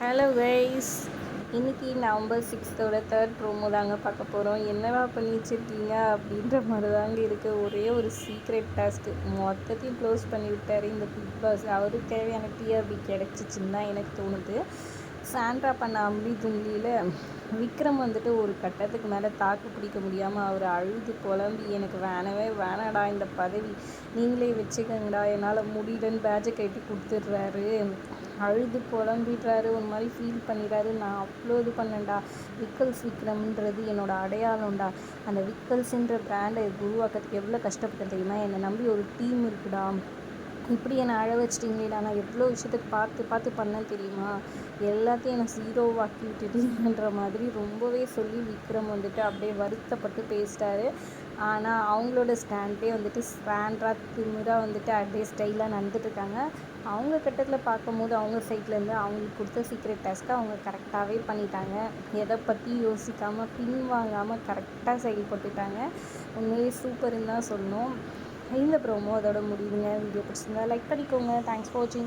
Hello guys இன்னைக்கு November சிக்ஸ்த்தோட third promo தாங்க பார்க்க போகிறோம் என்னடா பண்ணி வச்சுருக்கீங்க அப்படின்ற மாதிரி தாங்க இருக்குது ஒரே ஒரு சீக்ரெட் டாஸ்க்கு மொத்தத்தையும் க்ளோஸ் பண்ணி விட்டார் இந்த பிக் பாஸ். அவருக்கு தேவையான டிஆர்பி கிடச்சிச்சின்னு தான் எனக்கு தோணுது. சாண்ட்ரா பண்ண அம்பி துண்டியில் விக்ரம் வந்துட்டு ஒரு கட்டத்துக்கு மேலே தாக்கு பிடிக்க முடியாமல் அவர் அழுது புலம்பி எனக்கு வேணவே வேணாடா இந்த பதவி. நீங்களே வச்சுக்கங்கடா. என்னால் முடியலன்னு பேஜை கட்டி கொடுத்துட்றாரு. அழுது புலம்பிடுறாரு ஒரு மாதிரி ஃபீல் பண்ணிடுறாரு. நான் அவ்வளோ இது பண்ணேன்டா. விக்கல்ஸ் விக்ரம்ன்றது என்னோடய அடையாளம்டா. அந்த விக்கல்ஸ்ன்ற பிராண்டை உருவாக்கிறதுக்கு எவ்வளோ கஷ்டப்பட்டேன் தெரியுமா? என்னை நம்பி ஒரு டீம் இருக்குடா. இப்படி என்னை அழ வச்சிட்டிங்களேடா நான் எவ்வளோ விஷயத்துக்கு பார்த்து பார்த்து பண்ணேன் தெரியுமா? எல்லாத்தையும் என்னை ஜீரோவாக்கி விட்டுட்டீங்கன்ற மாதிரி ரொம்பவே சொல்லி விக்ரம் வந்துட்டு அப்படியே வருத்தப்பட்டு பேசிட்டாரு. ஆனால் அவங்களோட ஸ்டாண்டே வந்துட்டு ஸ்டாண்டாக திமிராக வந்துட்டு அப்படியே ஸ்டைலாக நடந்துட்டுருக்காங்க அவங்க கட்டத்தில் பார்க்கும்போது அவங்க சைட்லேருந்து அவங்களுக்கு கொடுத்த சீக்ரெட் டாஸ்க்கை அவங்க கரெக்டாகவே பண்ணிட்டாங்க. எதை பற்றி யோசிக்காமல் பின்வாங்காமல் கரெக்டாக செயல்பட்டுட்டாங்க. உண்மையே சூப்பர்னு தான் சொல்லணும். இந்த ப்ரோமோ அதோட முடியுங்க வீடியோ பிடிச்சிருந்தா லைக் பண்ணிக்கோங்க. தேங்க்ஸ் ஃபார் வாட்சிங்